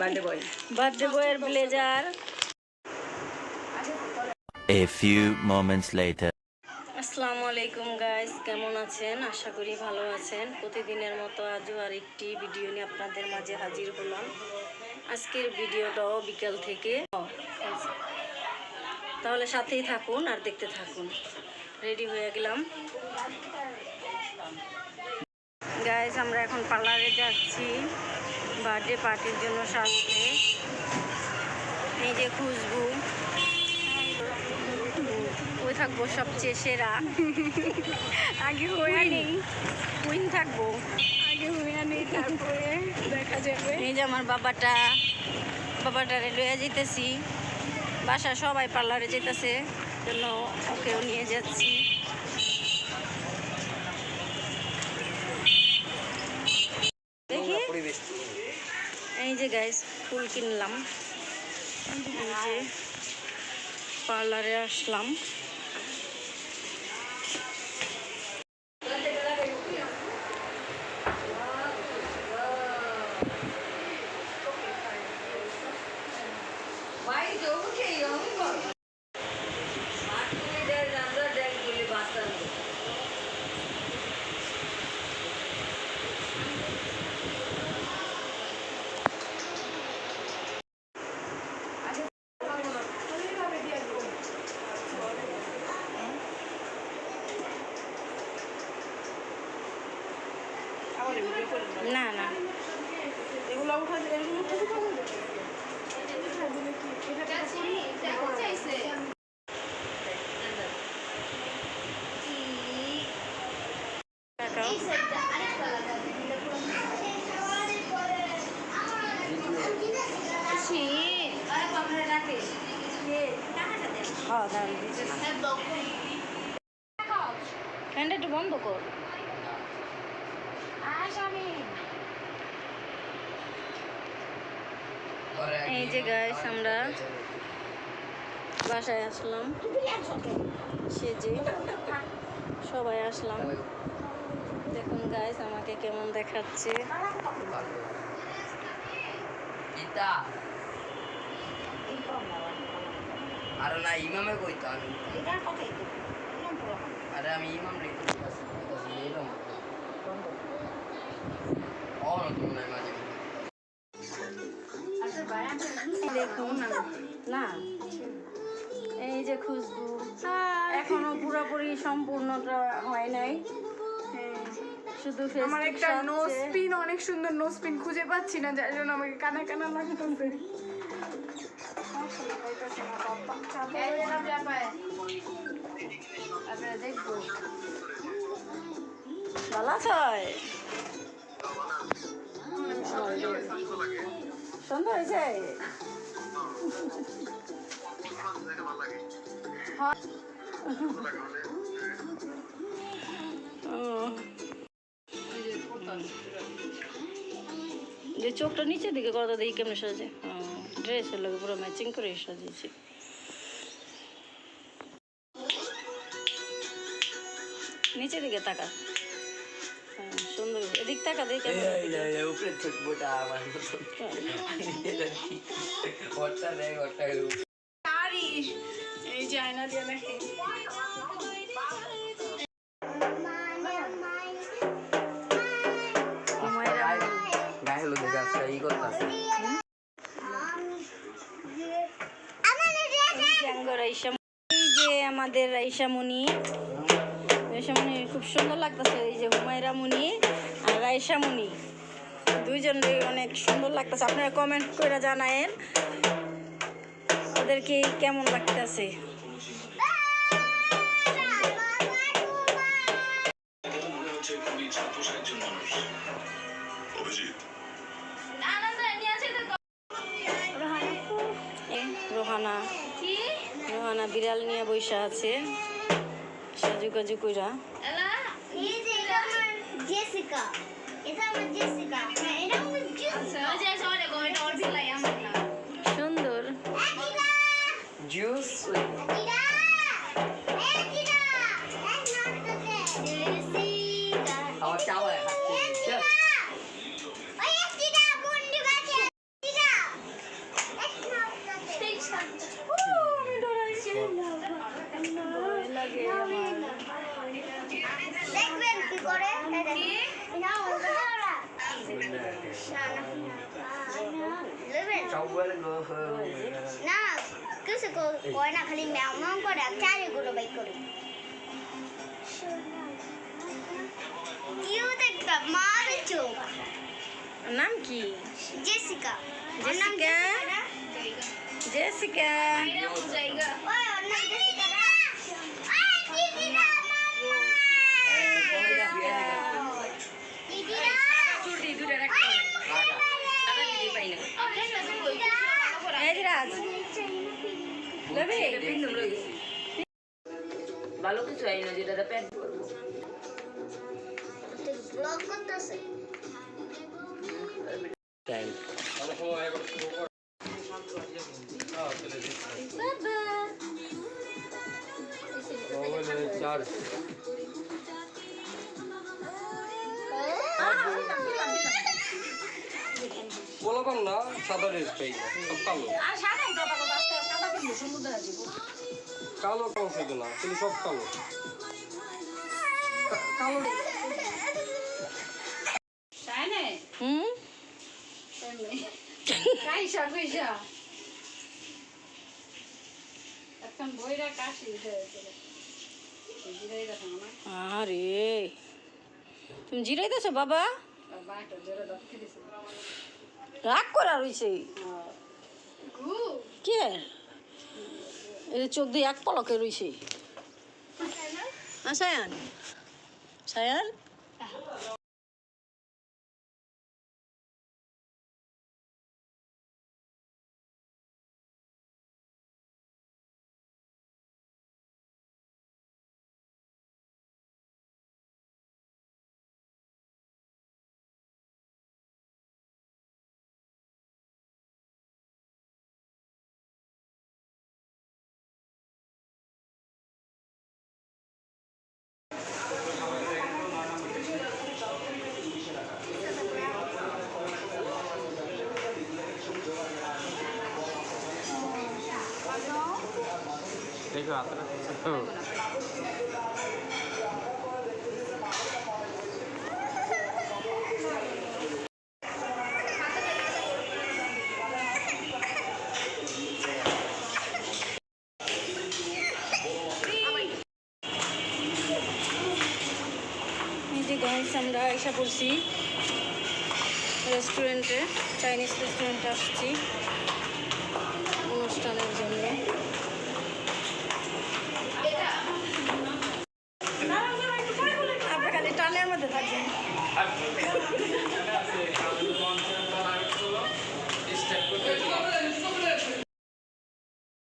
Birthday boy birthday বয়ের blazer A few moments later. আসসালামু আলাইকুম গাইস কেমন আছেন? আশা করি ভালো আছেন। প্রতিদিনের মতো আজও আরেকটি ভিডিও নিয়ে আপনাদের মাঝে হাজির হলাম। আজকের ভিডিওটাও বিকাল থেকে। তাহলে সাথেই থাকুন আর দেখতে থাকুন। রেডি হয়ে গেলাম। গাইস আমরা এখন পার্লারে যাচ্ছি। বার্থডে পার্টির জন্য সাজতে এই যে খুশবু। ওই থাকব? সবচেয়ে সেরা। আগে হয়ে নেই। কুইন থাকব। আগে হয়ে নেই তারপরে দেখা যাবে। এই যে আমার বাবাটা। বাবাটারে লইয়া যেতেছি বাসা সবাই পার্লারে যেতেছে জন্য ওকেও নিয়ে যাচ্ছি দেখি এই যে গাইস ফুল কিনলাম। এই যে পার্লারে আসলাম। না না। এগুলো উঠা এগুলো উঠা দেখাও হ্যাঁ একটু বন্ধ কর। এই যে গাইস আমরা বাসায় আসলাম। সেজে সবাই আসলাম। দেখুন গাইস আমাকে কেমন দেখাচ্ছে। আর না ইমামে কইতো আমি। আরে আমি ইমাম রে কইতাছি কইতাছি এরকম দেখুন না এই যে খুশবু এখনও পুরোপুরি সম্পূর্ণটা হয় নাই। শুধু আমার একটা নো সাজছে। স্পিন অনেক সুন্দর নো স্পিন খুঁজে পাচ্ছি না যার জন্য আমাকে কানা কানা আপনারা দেখব। ভালো আছে সুন্দর হয়েছে। যে চোখটা নিচের দিকে কত দেখি কেমন সাজে ড্রেসের লোক পুরো ম্যাচিং করে সাজিয়েছি। নিচের দিকে তাকা হ্যাঁ, এদিক তাকা দেখি। উপরে থাকবোটা আমার মতন ওটা নেই ওটা এই যে আয়না দিয়ে দেখে হুমায়রা গায়ে হলুদ গাছটা ই করতেছে চ্যাঙ্গ রাইসামণি এই যে আমাদের রাইসামণি রাইসামণি খুব সুন্দর লাগতেছে এই যে হুমায়রা মুনি আর রাইসামণি দুইজনের অনেক সুন্দর লাগতেছে। আপনারা কমেন্ট করে জানায়েন ওদেরকে কেমন লাগতেছে? রোহানা। রোহানা। বিড়াল নিয়ে বৈশা আছে। সাজু কাজু কইরা জেসিকা এটা আমার জেসিকা এটা আমার জেসিকা সুন্দর জুস কিরা এ কিরা এক নামটাতে জেসিকা আমার চাওয়া খাচ্ছে ওই কিরা বন্ধু আছে কিরা করে এই দেখ। এটা আমার কথা ওরা। নেবেন? সবগুলো না কিছু কো- করে না খালি ম্যাও ম্যাও করে আর চারিগুলো বাই করে কিউট একটা মার চোখ নাম কি জেসিকা ওর নাম জেসিকা? জেসিকা না? জেসিকা ওই ওর নাম জেসিকা না? আয়, দিদিরা, মাম্মা। দিদিরা। ছুটি দুটো ওই, রাখতে হবে। দিদিরা। এই যে রাজ ভালো কিছু হয় না যেটা প্যান্ট করব ব্লগ করতেছে চার বলবাম না সাদা ড্রেস পাই সব কালো। কালো কালো শুধু না কিন্তু সব কালো। কালো তাই হুম? কাইসা কইসা? এখন বইরা কাশি জিরাই রাখা আরে তুমি জিরাইতেছো বাবা? জোরে দিছে রাগ করা রয়েছে। কে? এই চোখ দিয়ে এক পলকে রয়েছে। সায়ান সায়ান দেখো আমরা এসে পড়ছি রেস্টুরেন্টে চাইনিজ রেস্টুরেন্টে আসছি।